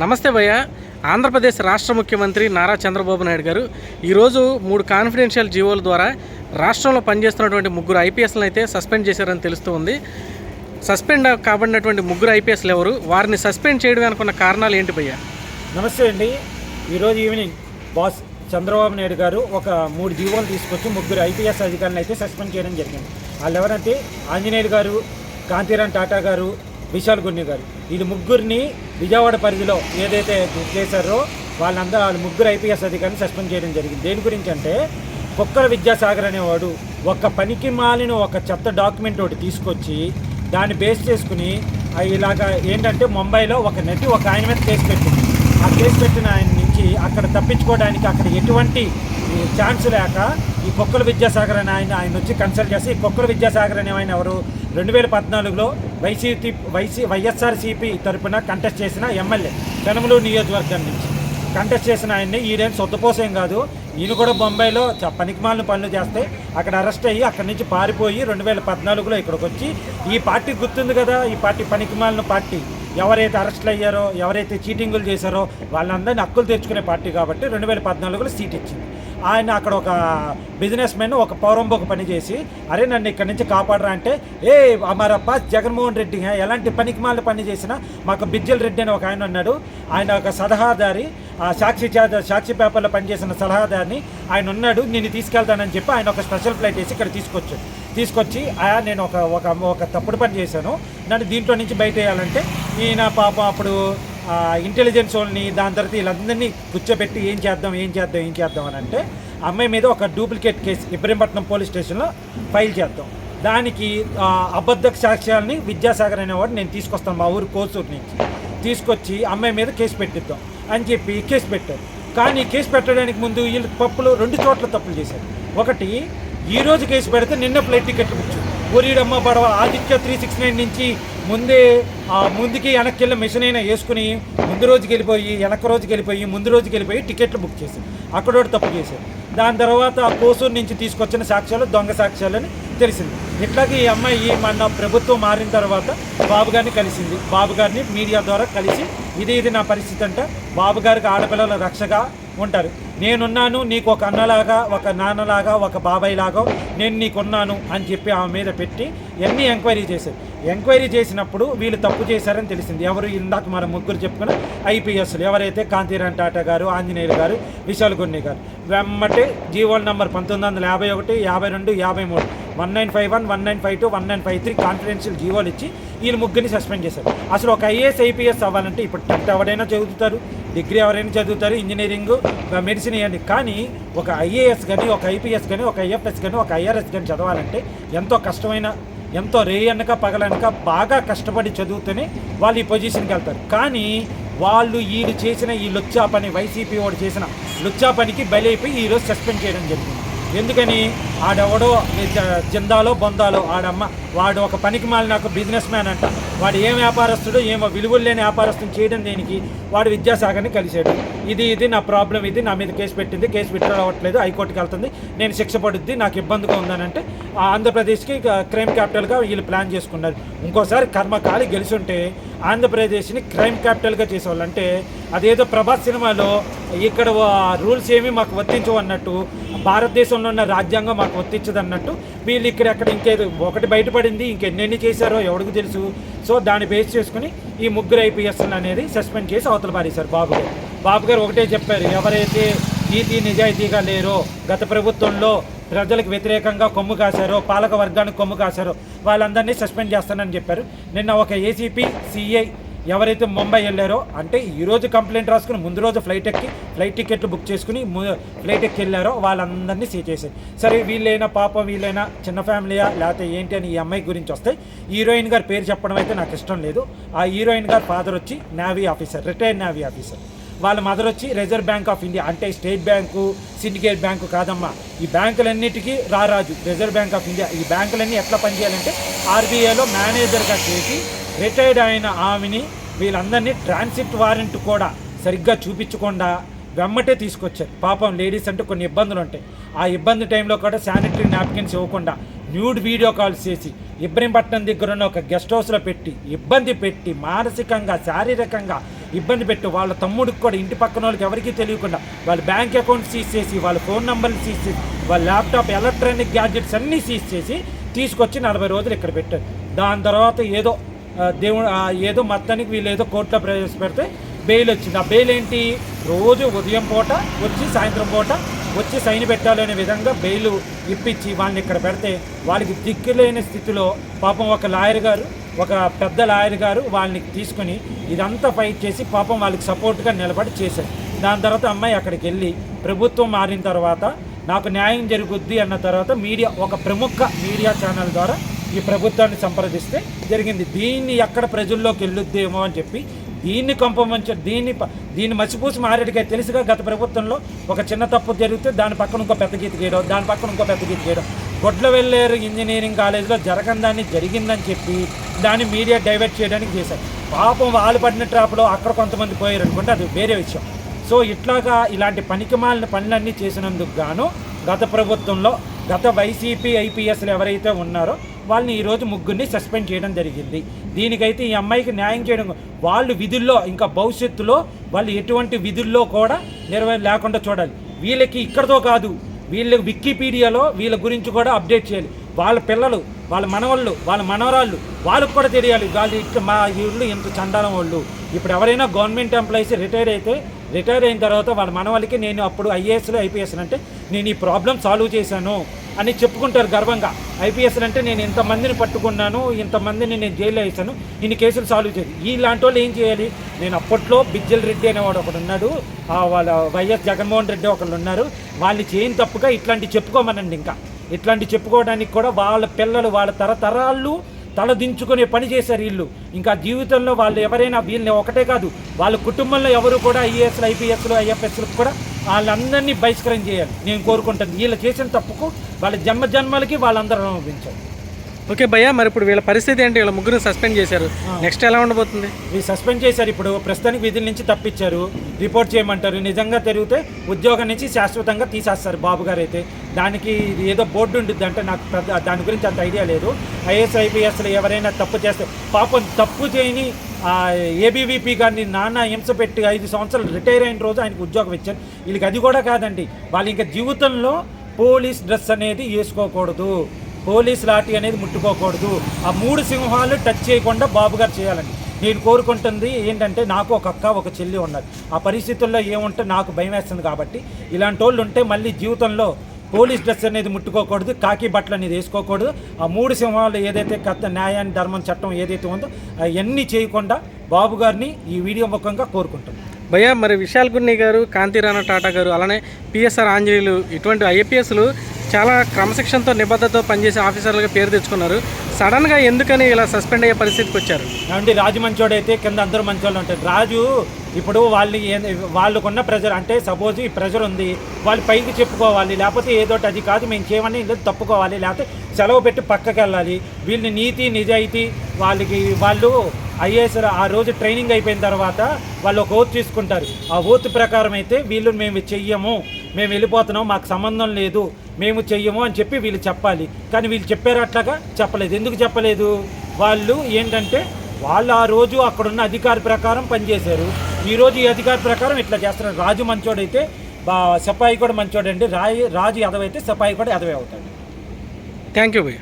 నమస్తే భయ్య. ఆంధ్రప్రదేశ్ రాష్ట్ర ముఖ్యమంత్రి నారా చంద్రబాబు నాయుడు గారు. ఈరోజు మూడు కాన్ఫిడెన్షియల్ జీవోల ద్వారా రాష్ట్రంలో పనిచేస్తున్నటువంటి ముగ్గురు ఐపీఎస్లను అయితే సస్పెండ్ చేశారని తెలుస్తూ ఉంది. సస్పెండ్ కాబడినటువంటి ముగ్గురు ఐపీఎస్లు ఎవరు? వారిని సస్పెండ్ చేయడం అనుకున్న కారణాలు ఏంటి భయ్య? నమస్తే అండి. ఈరోజు ఈవినింగ్ బాస్ చంద్రబాబు నాయుడు గారు ఒక మూడు జీవోలు తీసుకొచ్చి ముగ్గురు ఐపీఎస్ అధికారులను అయితే సస్పెండ్ చేయడం జరిగింది. వాళ్ళు ఎవరంటే ఆంజనేయులు గారు కాంతిరామ్ టాటా గారు విశాల్ గున్ని గారు. వీళ్ళు ముగ్గురిని విజయవాడ పరిధిలో ఏదైతే చేశారో వాళ్ళందరూ వాళ్ళు ముగ్గురు ఐపీఎస్ అధికారిని సస్పెండ్ చేయడం జరిగింది. దేని గురించి అంటే కుక్కల విద్యాసాగర్ అనేవాడు ఒక పనికి మాలిన ఒక చెత్త డాక్యుమెంట్ ఒకటి తీసుకొచ్చి దాన్ని బేస్ చేసుకుని ఇలాగ ఇలాగా ఏంటంటే ముంబైలో ఒక నటి ఒక ఆయన మీద కేసు పెట్టింది. ఆ కేసు పెట్టిన ఆయన నుంచి అక్కడ తప్పించుకోవడానికి అక్కడ ఎటువంటి ఛాన్స్ లేక ఈ కుక్కల విద్యాసాగర్ అని ఆయన ఆయన వచ్చి కన్సల్ట్ చేసి ఈ కుక్కల విద్యాసాగర్ అనే ఆయన ఎవరు? రెండు వేల పద్నాలుగులో వైసీపీ వైసీ వైఎస్ఆర్సీపీ తరపున కంటెస్ట్ చేసిన ఎమ్మెల్యే పెనమలూరు నియోజకవర్గం నుంచి. కంటెస్ట్ చేసిన ఆయన్ని ఈడేం సొద్దపోసేం కాదు. ఈయన కూడా బొంబాయిలో చ- పనికిమాలిన పనులు చేస్తే అక్కడ అరెస్ట్ అయ్యి అక్కడి నుంచి పారిపోయి రెండు వేల పద్నాలుగులో ఇక్కడికి వచ్చి ఈ పార్టీ గుర్తుంది కదా ఈ పార్టీ పనికిమాలిన పార్టీ. ఎవరైతే అరెస్టులు అయ్యారో ఎవరైతే చీటింగులు చేశారో వాళ్ళందరినీ హక్కులు తెచ్చుకునే పార్టీ కాబట్టి రెండు వేల పద్నాలుగులో సీట్ ఇచ్చింది. ఆయన అక్కడ ఒక బిజినెస్ మెన్ ఒక పౌరంబోకు పని చేసి అరే నన్ను ఇక్కడి నుంచి కాపాడరా అంటే ఏ అమర జగన్మోహన్ రెడ్డి ఎలాంటి పనికిమాల పని చేసినా మాకు బిజ్జల్ రెడ్డి అని ఒక ఆయన ఉన్నాడు. ఆయన ఒక సలహాదారి ఆ సాక్షి సాక్షి పేపర్లో పనిచేసిన సలహాదారిని ఆయన ఉన్నాడు నేను తీసుకెళ్తానని చెప్పి ఆయన ఒక స్పెషల్ ఫ్లైట్ వేసి ఇక్కడ తీసుకొచ్చాడు తీసుకొచ్చి ఆ నేను ఒక ఒక ఒక తప్పుడు పని చేశాను. నన్ను దీంట్లో నుంచి బయట వేయాలంటే ఈయన పాపం అప్పుడు ఇంటెలిజెన్స్ వాళ్ళని దాని తర్వాత వీళ్ళందరినీ కూర్చోబెట్టి ఏం చేద్దాం ఏం చేద్దాం ఏం చేద్దాం అని అంటే అమ్మాయి మీద ఒక డూప్లికేట్ కేసు ఇబ్రహీంపట్నం పోలీస్ స్టేషన్లో ఫైల్ చేద్దాం. దానికి అబద్ధ సాక్ష్యాలని విద్యాసాగర్ అనేవాడు నేను తీసుకొస్తాను మా ఊరు కోసూరు నుంచి. తీసుకొచ్చి అమ్మాయి మీద కేసు పెట్టిద్దాం అని చెప్పి కేసు పెట్టారు. కానీ కేసు పెట్టడానికి ముందు వీళ్ళు తప్పులు రెండు చోట్ల తప్పులు చేశారు. ఒకటి ఈరోజు కేసు పెడితే నిన్న ఫ్లైట్ టికెట్లు కూర్చుంది చేశారు. పడవ ఆదిత్య త్రీ సిక్స్ నైన్ నుంచి ముందే ముందుకి వెనక్కి వెళ్ళి మిషన్ అయినా వేసుకుని ముందు రోజు వెళ్ళిపోయి వెనక రోజుకి వెళ్ళిపోయి ముందు రోజుకి వెళ్ళిపోయి టికెట్లు బుక్ చేశారు. అక్కడ ఒకటి తప్పు చేశారు దాని తర్వాత ఆ కోసూరు నుంచి తీసుకొచ్చిన సాక్ష్యాలు దొంగ సాక్ష్యాలని తెలిసింది. ఇట్లాగే ఈ అమ్మాయి మన ప్రభుత్వం మారిన తర్వాత బాబు గారిని కలిసింది. బాబు గారిని మీడియా ద్వారా కలిసి ఇది ఇది నా పరిస్థితి అంటే బాబు గారికి ఆడపిల్లల రక్షగా ఉంటారు. నేనున్నాను నీకు ఒక అన్నలాగా ఒక నాన్నలాగా ఒక బాబాయ్ లాగా నేను నీకున్నాను అని చెప్పి ఆమె మీద పెట్టి ఎన్ని ఎంక్వైరీ చేశారు? ఎంక్వైరీ చేసినప్పుడు వీళ్ళు తప్పు చేశారని తెలిసింది. ఎవరు ఇందాక మన ముగ్గురు చెప్పుకున్న ఐపీఎస్లు ఎవరైతే కాంతిరామ్ టాటా గారు ఆంజనేయులు గారు విశాల్ గున్ని గారు. వెమ్మటే జీవోల్ నంబర్ పంతొమ్మిది వందల యాభై ఒకటి యాభై రెండు యాభై మూడు. One nine five one one nine five two one nine five three confidential జీవోలు ఇచ్చి వీళ్ళు ముగ్గురిని సస్పెండ్ చేశారు. అసలు ఒక ఐఏఎస్ ఐపీఎస్ అవ్వాలంటే ఇప్పుడు టెన్త్ ఎవరైనా చదువుతారు డిగ్రీ ఎవరైనా చదువుతారు ఇంజనీరింగ్ మెడిసిన్ ఇవ్వండి కానీ ఒక ఐఏఎస్ కానీ ఒక ఐపీఎస్ కానీ ఒక ఐఎఫ్ఎస్ కానీ ఒక ఐఆర్ఎస్ కానీ చదవాలంటే ఎంతో కష్టమైన ఎంతో రేయనక పగలనక బాగా కష్టపడి చదువుతూనే వాళ్ళు ఈ పొజిషన్కి వెళ్తారు. కానీ వాళ్ళు వీళ్ళు చేసిన ఈ లుచ్చా పని వైసీపీ వాడు చేసిన లుచ్చా పనికి బలైపోయి ఈరోజు సస్పెండ్ చేయడం జరిగింది. ఎందుకని? ఆడెవడో జిందాలో బొందాలో ఆడమ్మ. వాడు ఒక పనికి మాలిన ఒక బిజినెస్ మ్యాన్ అంట. వాడు ఏం వ్యాపారస్తుడు ఏమో విలువలు లేని వ్యాపారస్తుని చేయడం దేనికి? వాడు విద్యాసాగర్ని కలిశాడు. ఇది ఇది నా ప్రాబ్లం ఇది నా మీద కేసు పెట్టింది కేసు విత్డ్రా అవ్వట్లేదు హైకోర్టుకి వెళ్తుంది. నేను శిక్ష పడుద్ది నాకు ఇబ్బందిగా ఉందనంటే ఆంధ్రప్రదేశ్కి క్రైమ్ క్యాపిటల్గా వీళ్ళు ప్లాన్ చేసుకున్నారు. ఇంకోసారి కర్మకాలి గెలిచుంటే ఆంధ్రప్రదేశ్ని క్రైమ్ క్యాపిటల్గా చేసేవాళ్ళు అంటే అదేదో ప్రభాస్ సినిమాలో ఇక్కడ రూల్స్ ఏమీ మాకు వర్తించవు అన్నట్టు భారతదేశంలో ఉన్న రాజ్యాంగం మాకు వర్తించదు అన్నట్టు వీళ్ళు ఇక్కడ అక్కడ ఇంకేదో ఒకటి బయటపడింది ఇంకెన్నెన్ని చేశారో ఎవరికి తెలుసు. సో దాన్ని బేస్ చేసుకుని ఈ ముగ్గురు ఐపీఎస్లు అనేది సస్పెండ్ చేసి అవతల పారేశారు బాబు గారు. బాబు గారు ఒకటే చెప్పారు ఎవరైతే నీతి నిజాయితీగా లేరో గత ప్రభుత్వంలో ప్రజలకు వ్యతిరేకంగా కొమ్ము కాశారో పాలక వర్గానికి కొమ్ము కాశారో వాళ్ళందరినీ సస్పెండ్ చేస్తానని చెప్పారు. నిన్న ఒక ఏసీపీ సిఐ ఎవరైతే ముంబై వెళ్ళారో అంటే ఈరోజు కంప్లైంట్ రాసుకుని ముందు రోజు ఫ్లైట్ ఎక్కి ఫ్లైట్ టికెట్లు బుక్ చేసుకుని ఫ్లైట్ ఎక్కి వెళ్ళారో వాళ్ళందరినీ సీ చేశారు. సరే వీళ్ళైనా పాపం వీళ్ళైనా చిన్న ఫ్యామిలీయా లేకపోతే ఏంటి అని ఈ అమ్మాయి గురించి వస్తే హీరోయిన్ గారి పేరు చెప్పడం అయితే నాకు ఇష్టం లేదు. ఆ హీరోయిన్ గారి ఫాదర్ వచ్చి navy officer retired navy officer వాళ్ళ మదర్ వచ్చి రిజర్వ్ బ్యాంక్ ఆఫ్ ఇండియా అంటే స్టేట్ బ్యాంకు సిండికేట్ బ్యాంకు కాదమ్మా. ఈ బ్యాంకులన్నిటికీ రారాజు రిజర్వ్ బ్యాంక్ ఆఫ్ ఇండియా ఈ బ్యాంకులన్నీ ఎట్లా పనిచేయాలంటే ఆర్బీఐలో మేనేజర్గా చేసి రిటైర్డ్ అయిన ఆమెని వీళ్ళందరినీ ట్రాన్సిట్ వారెంట్ కూడా సరిగ్గా చూపించకుండా వెమ్మటే తీసుకొచ్చారు. పాపం లేడీస్ అంటే కొన్ని ఇబ్బందులు ఉంటాయి. ఆ ఇబ్బంది టైంలో కూడా శానిటరీ నాప్కిన్స్ ఇవ్వకుండా న్యూడ్ వీడియో కాల్స్ చేసి ఇబ్రహీంపట్నం దగ్గర ఉన్న ఒక గెస్ట్ హౌస్లో పెట్టి ఇబ్బంది పెట్టి మానసికంగా శారీరకంగా ఇబ్బంది పెట్టి వాళ్ళ తమ్ముడికి కూడా ఇంటి పక్కన వాళ్ళకి ఎవరికీ తెలియకుండా వాళ్ళ బ్యాంక్ అకౌంట్ సీజ్ చేసి వాళ్ళ ఫోన్ నెంబర్లు సీజ్ చేసి వాళ్ళ ల్యాప్టాప్ ఎలక్ట్రానిక్ గ్యాడ్జెట్స్ అన్నీ సీజ్ చేసి తీసుకొచ్చి నలభై రోజులు ఇక్కడ పెట్టారు. దాని తర్వాత ఏదో దేవుడు ఏదో మొత్తానికి వీళ్ళు ఏదో కోర్టులో ప్రవేశపెడితే బెయిల్ వచ్చింది. ఆ బెయిల్ ఏంటి? రోజు ఉదయం పూట వచ్చి సాయంత్రం పూట వచ్చి సైన్ పెట్టాలనే విధంగా బెయిల్ ఇప్పించి వాళ్ళని ఇక్కడ పెడితే వాళ్ళకి దిక్కులేని స్థితిలో పాపం ఒక లాయర్ గారు ఒక పెద్ద లాయర్ గారు వాళ్ళని తీసుకొని ఇదంతా ఫైట్ చేసి పాపం వాళ్ళకి సపోర్ట్గా నిలబడి చేశారు. దాని తర్వాత అమ్మాయి అక్కడికి వెళ్ళి ప్రభుత్వం మారిన తర్వాత నాకు న్యాయం జరుగుద్ది అన్న తర్వాత మీడియా ఒక ప్రముఖ మీడియా ఛానల్ ద్వారా ఈ ప్రభుత్వాన్ని సంప్రదిస్తే జరిగింది. దీన్ని ఎక్కడ ప్రజల్లోకి వెళ్ళొద్దేమో అని చెప్పి దీన్ని కొంపమంచ దీన్ని దీన్ని మసిపూసి మారేటిగా తెలుసుగా గత ప్రభుత్వంలో ఒక చిన్న తప్పు జరిగితే దాని పక్కన ఇంకో పెద్ద గీత గీయడం దాని పక్కన ఇంకో పెద్ద గీత గీయడం. గొడ్ల వెళ్ళేరు ఇంజనీరింగ్ కాలేజీలో జరగని దాన్ని జరిగిందని చెప్పి దాన్ని మీడియా డైవర్ట్ చేయడానికి చేశారు. పాపం వాళ్ళు పడిన ట్రాప్లో అక్కడ కొంతమంది పోయారు అనుకుంటే అది వేరే విషయం. సో ఇట్లాగా ఇలాంటి పనికిమాలిన పనులన్నీ చేసినందుకు గాను గత ప్రభుత్వంలో గత వైసీపీ ఐపీఎస్లు ఎవరైతే ఉన్నారో వాళ్ళని ఈరోజు ముగ్గురిని సస్పెండ్ చేయడం జరిగింది. దీనికైతే ఈ అమ్మాయికి న్యాయం చేయడం వాళ్ళు విధుల్లో ఇంకా భవిష్యత్తులో వాళ్ళు ఎటువంటి విధుల్లో కూడా నిర్వహణ లేకుండా చూడాలి. వీళ్ళకి ఇక్కడతో కాదు వీళ్ళ వికీపీడియాలో వీళ్ళ గురించి కూడా అప్డేట్ చేయాలి. వాళ్ళ పిల్లలు వాళ్ళ మనవాళ్ళు వాళ్ళ మనవరాళ్ళు వాళ్ళకు కూడా తెలియాలి. వాళ్ళు ఇట్లా మా వీళ్ళు ఇంత చండాలం వాళ్ళు. ఇప్పుడు ఎవరైనా గవర్నమెంట్ ఎంప్లాయీస్ రిటైర్ అయితే రిటైర్ అయిన తర్వాత వాళ్ళ మనవాళ్ళకి నేను అప్పుడు ఐఏఎస్లో ఐపీఎస్ అంటే నేను ఈ ప్రాబ్లం సాల్వ్ చేశాను. అని చెప్పుకుంటారు గర్వంగా. ఐపీఎస్లు అంటే నేను ఇంతమందిని పట్టుకున్నాను ఇంతమందిని నేను జైల్లో వేసాను ఇన్ని కేసులు సాల్వ్ చేయాలి ఇలాంటి వాళ్ళు ఏం చేయాలి? నేను అప్పట్లో బిజ్జల్ రెడ్డి అనేవాడు ఒకడు ఉన్నాడు. వాళ్ళ వైఎస్ జగన్మోహన్ రెడ్డి ఒకళ్ళు ఉన్నారు. వాళ్ళని చేయని తప్పుగా ఇట్లాంటి చెప్పుకోమనండి ఇంకా. ఇట్లాంటి చెప్పుకోవడానికి కూడా వాళ్ళ పిల్లలు వాళ్ళ తరతరాలు తలదించుకునే పని చేశారు వీళ్ళు. ఇంకా జీవితంలో వాళ్ళు ఎవరైనా వీళ్ళని ఒకటే కాదు వాళ్ళ కుటుంబంలో ఎవరు కూడా ఐఏఎస్లు ఐపీఎస్లు ఐఎఫ్ఎస్లకు కూడా వాళ్ళందరినీ బహిష్కరణ చేయాలి. నేను కోరుకుంటాను వీళ్ళు చేసిన తప్పుకు వాళ్ళ జన్మ జన్మలకి వాళ్ళందరూ అనుభవించాలి. ఓకే భయ్య మరి ఇప్పుడు వీళ్ళ పరిస్థితి ఏంటి? వీళ్ళ ముగ్గురు సస్పెండ్ చేశారు. నెక్స్ట్ ఎలా ఉండబోతుంది? ఇవి సస్పెండ్ చేశారు ఇప్పుడు. ప్రస్తుతానికి విధుల నుంచి తప్పించారు. రిపోర్ట్ చేయమంటారు. నిజంగా తిరిగితే ఉద్యోగం నుంచి శాశ్వతంగా తీసేస్తారు బాబు గారు అయితే. దానికి ఏదో బోర్డు ఉంటుంది అంటే నాకు దాని గురించి అంత ఐడియా లేదు. ఐఏఎస్ ఐపీఎస్లు ఎవరైనా తప్పు చేస్తే పాపం తప్పు చేయని ఏబీవీపీ గారిని నాన్న హింస పెట్టి ఐదు సంవత్సరాలు రిటైర్ అయిన రోజు ఆయనకు ఉద్యోగం ఇచ్చారు. వీళ్ళకి అది కూడా కాదండి. వాళ్ళు ఇంకా జీవితంలో పోలీస్ డ్రెస్ అనేది వేసుకోకూడదు. పోలీస్ లాఠీ అనేది ముట్టుకోకూడదు. ఆ మూడు సింహాలు టచ్ చేయకుండా బాబు గారు చేయాలండి. నేను కోరుకుంటుంది ఏంటంటే నాకు ఒక అక్క ఒక చెల్లి ఉన్నారు. ఆ పరిస్థితుల్లో ఏముంటే నాకు భయం వేస్తుంది కాబట్టి ఇలాంటి వాళ్ళు ఉంటే మళ్ళీ జీవితంలో పోలీస్ డ్రెస్ అనేది ముట్టుకోకూడదు కాకి బట్టలు అనేది వేసుకోకూడదు. ఆ మూడు సింహాలు ఏదైతే కత్త న్యాయాన్ని ధర్మం చట్టం ఏదైతే ఉందో అవన్నీ చేయకుండా బాబు గారిని ఈ వీడియో ముఖంగా కోరుకుంటున్నాను భయ్యా మరి విశాల్ గున్ని గారు కాంతిరాణా టాటా గారు అలానే పిఎస్ఆర్ ఆంజనేయులు ఇటువంటి ఐఏపీఎస్లు చాలా క్రమశిక్షణతో నిబద్ధతతో పనిచేసే ఆఫీసర్లుగా పేరు తెచ్చుకున్నారు. సడన్గా ఎందుకని ఇలా సస్పెండ్ అయ్యే పరిస్థితికి వచ్చారు? అంటే రాజు మంచోడు అయితే కింద అందరూ మంచోళ్ళు ఉంటారు. రాజు ఇప్పుడు వాళ్ళు వాళ్ళకున్న ప్రెజర్ అంటే సపోజ్ ఈ ప్రెజర్ ఉంది వాళ్ళు పైకి చెప్పుకోవాలి లేకపోతే ఏదోటి అది కాదు మేము చేయమని ఇల్లు తప్పుకోవాలి లేకపోతే సెలవు పెట్టి పక్కకి వెళ్ళాలి వీళ్ళని నీతి నిజాయితీ వాళ్ళకి వాళ్ళు ఐఏఎస్ ఆ రోజు ట్రైనింగ్ అయిపోయిన తర్వాత వాళ్ళు ఒక ఓత్ తీసుకుంటారు. ఆ ఓత్ ప్రకారం అయితే వీళ్ళు మేము చెయ్యము మేము వెళ్ళిపోతున్నాం మాకు సంబంధం లేదు మేము చెయ్యము అని చెప్పి వీళ్ళు చెప్పాలి. కానీ వీళ్ళు చెప్పారు అట్లాగా? చెప్పలేదు. ఎందుకు చెప్పలేదు? వాళ్ళు ఏంటంటే వాళ్ళు ఆ రోజు అక్కడున్న అధికార ప్రకారం పనిచేశారు. ఈరోజు ఈ అధికారి ప్రకారం ఇట్లా చేస్తున్నారు. రాజు మంచోడైతే బా సపాయి కూడా మంచోడండి. రాయి రాజు ఎదవైతే సపాయి కూడా ఎదవే అవుతాడు. థ్యాంక్ యూ భయ్య